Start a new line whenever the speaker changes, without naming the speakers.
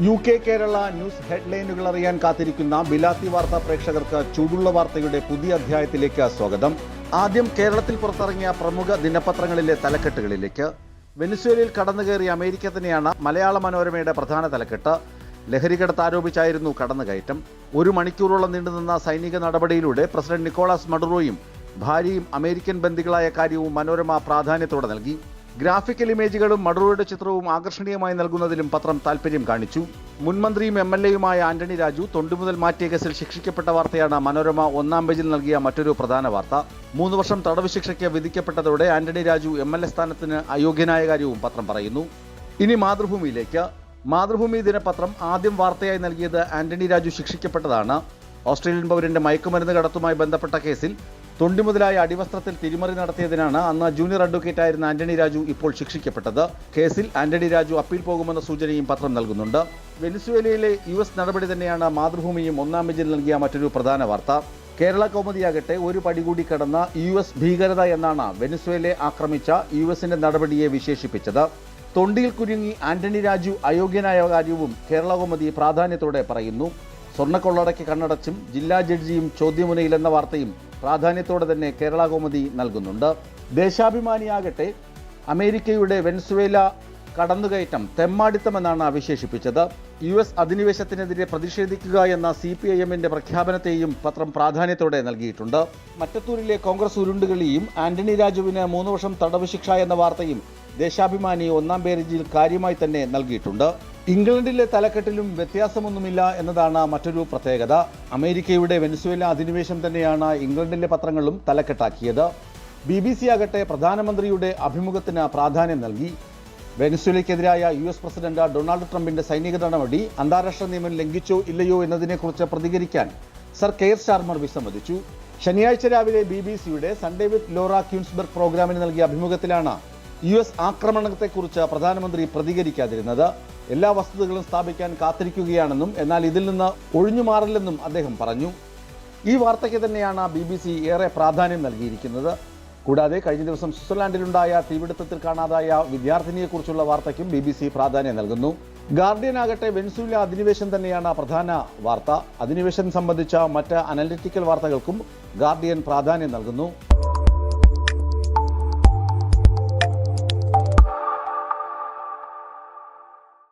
U K Kerala news ഹെഡ്ലൈനുകൾ അറിയാൻ കാത്തിരിക്കുന്ന ബിലാത്തി വാർത്താ പ്രേക്ഷകർക്ക് ചൂടുള്ള വാർത്തയുടെ പുതിയ അധ്യായത്തിലേക്ക് സ്വാഗതം. ആദ്യം കേരളത്തിൽ പുറത്തിറങ്ങിയ പ്രമുഖ ദിനപത്രങ്ങളിലെ തലക്കെട്ടുകളിലേക്ക്. വെനിസ്വേലയിൽ കടന്നുകയറിയ അമേരിക്ക തന്നെയാണ് മലയാള മനോരമയുടെ പ്രധാന തലക്കെട്ട്. ലഹരിക്കടത്ത് ആരോപിച്ചായിരുന്നു കടന്നുകയറ്റം. ഒരു മണിക്കൂറോളം നീണ്ടുനിന്ന സൈനിക നടപടിയിലൂടെ പ്രസിഡന്റ് നിക്കോളാസ് മഡുറോയും ഭാര്യയും അമേരിക്കൻ ബന്ധികളായ കാര്യവും മനോരമ പ്രാധാന്യത്തോടെ നൽകി. ഗ്രാഫിക്കൽ ഇമേജുകളും മഡുറോയുടെ ചിത്രവും ആകർഷണീയമായി നൽകുന്നതിലും പത്രം താൽപര്യം കാണിച്ചു. മുൻമന്ത്രിയും എം എൽ എയുമായ ആന്റണി രാജു തൊണ്ടുമുതൽ മാറ്റിയ കേസിൽ ശിക്ഷിക്കപ്പെട്ട വാർത്തയാണ് മനോരമ ഒന്നാം പേജിൽ നൽകിയ മറ്റൊരു പ്രധാന വാർത്ത. മൂന്ന് വർഷം തടവ് ശിക്ഷയ്ക്ക് വിധിക്കപ്പെട്ടതോടെ Antony Raju M L A സ്ഥാനത്തിന് അയോഗ്യനായ കാര്യവും പത്രം പറയുന്നു. ഇനി മാതൃഭൂമിയിലേക്ക്. മാതൃഭൂമി ദിനപത്രം ആദ്യം വാർത്തയായി നൽകിയത് ആന്റണി രാജു ശിക്ഷിക്കപ്പെട്ടതാണ്. ഓസ്ട്രേലിയൻ പൗരന്റെ മയക്കുമരുന്ന് കടത്തുമായി ബന്ധപ്പെട്ട കേസിൽ തൊണ്ടി മുതലായ അടിവസ്ത്രത്തിൽ തിരിമറി നടത്തിയതിനാണ് അന്ന് ജൂനിയർ അഡ്വക്കേറ്റ് ആയിരുന്ന ആന്റണി രാജു ഇപ്പോൾ ശിക്ഷിക്കപ്പെട്ടത്. കേസിൽ ആന്റണി രാജു അപ്പീൽ പോകുമെന്ന സൂചനയും പത്രം നൽകുന്നുണ്ട്. വെനിസ്വേലയിലെ യു എസ് നടപടി തന്നെയാണ് മാതൃഭൂമിയും ഒന്നാം പേജിൽ നൽകിയ മറ്റൊരു പ്രധാന വാർത്ത. കേരള കൗമുദിയാകട്ടെ ഒരു പടി കൂടി കടന്ന യു എസ് ഭീകരത എന്നാണ് വെനിസ്വേലെ ആക്രമിച്ച യു എസിന്റെ നടപടിയെ വിശേഷിപ്പിച്ചത്. തൊണ്ടിയിൽ കുരുങ്ങി ആന്റണി രാജു അയോഗ്യനായ കാര്യവും കേരള കൗമുദി പ്രാധാന്യത്തോടെ പറയുന്നു. സ്വർണക്കൊള്ളടയ്ക്ക് കണ്ണടച്ചും ജില്ലാ ജഡ്ജിയും ചോദ്യമുനയിലെന്ന വാർത്തയും പ്രാധാന്യത്തോടെ തന്നെ കേരള കോമതി നൽകുന്നുണ്ട്. ദേശാഭിമാനിയാകട്ടെ അമേരിക്കയുടെ വെൻസുവേല കടന്നുകയറ്റം തെമ്മാടിത്തമെന്നാണ് വിശേഷിപ്പിച്ചത് യു എസ് അധിനിവേശത്തിനെതിരെ പ്രതിഷേധിക്കുക എന്ന സി പി ഐ എമ്മിന്റെ പ്രഖ്യാപനത്തെയും പത്രം പ്രാധാന്യത്തോടെ നൽകിയിട്ടുണ്ട്. മറ്റത്തൂരിലെ കോൺഗ്രസ് ഉരുണ്ടുകളിയും ആന്റണി രാജുവിന് മൂന്ന് വർഷം തടവ് ശിക്ഷ എന്ന വാർത്തയും ദേശാഭിമാനി ഒന്നാം പേജിൽ കാര്യമായി തന്നെ നൽകിയിട്ടുണ്ട്. ഇംഗ്ലണ്ടിലെ തലക്കെട്ടിലും വ്യത്യാസമൊന്നുമില്ല എന്നതാണ് മറ്റൊരു പ്രത്യേകത. അമേരിക്കയുടെ വെനസുവേല അധിനിവേശം തന്നെയാണ് ഇംഗ്ലണ്ടിലെ പത്രങ്ങളും തലക്കെട്ടാക്കിയത്. ബി ബി സി ആകട്ടെ പ്രധാനമന്ത്രിയുടെ അഭിമുഖത്തിന് പ്രാധാന്യം നൽകി. വെനസുവേലയ്ക്കെതിരായ യു എസ് പ്രസിഡന്റ് ഡൊണാൾഡ് ട്രംപിന്റെ സൈനിക നടപടി അന്താരാഷ്ട്ര നിയമം ലംഘിച്ചോ ഇല്ലയോ എന്നതിനെക്കുറിച്ച് പ്രതികരിക്കാൻ സർ കെയർ സ്റ്റാർമർ വിസമ്മതിച്ചു. ശനിയാഴ്ച രാവിലെ ബി ബി സിയുടെ സൺഡേ വിത്ത് ലോറ ക്യൂൻസ്ബർഗ് പ്രോഗ്രാമിന് നൽകിയ അഭിമുഖത്തിലാണ് യു എസ് ആക്രമണത്തെക്കുറിച്ച് പ്രധാനമന്ത്രി പ്രതികരിക്കാതിരുന്നത് എല്ലാ വസ്തുതകളും സ്ഥാപിക്കാൻ കാത്തിരിക്കുകയാണെന്നും എന്നാൽ ഇതിൽ നിന്ന് ഒഴിഞ്ഞു മാറില്ലെന്നും അദ്ദേഹം പറഞ്ഞു. ഈ വാർത്തയ്ക്ക് തന്നെയാണ് ബി ബി സി ഏറെ പ്രാധാന്യം നൽകിയിരിക്കുന്നത്. കൂടാതെ കഴിഞ്ഞ ദിവസം സ്വിറ്റ്സർലാൻഡിലുണ്ടായ തീപിടുത്തത്തിൽ കാണാതായ വിദ്യാർത്ഥിനിയെക്കുറിച്ചുള്ള വാർത്തയ്ക്കും ബി ബി സി പ്രാധാന്യം നൽകുന്നു. ഗാർഡിയൻ ആകട്ടെ വെൻസൂല അധിനിവേശം തന്നെയാണ് പ്രധാന വാർത്ത. അധിനിവേശം സംബന്ധിച്ച മറ്റ് അനലിറ്റിക്കൽ വാർത്തകൾക്കും ഗാർഡിയൻ പ്രാധാന്യം നൽകുന്നു.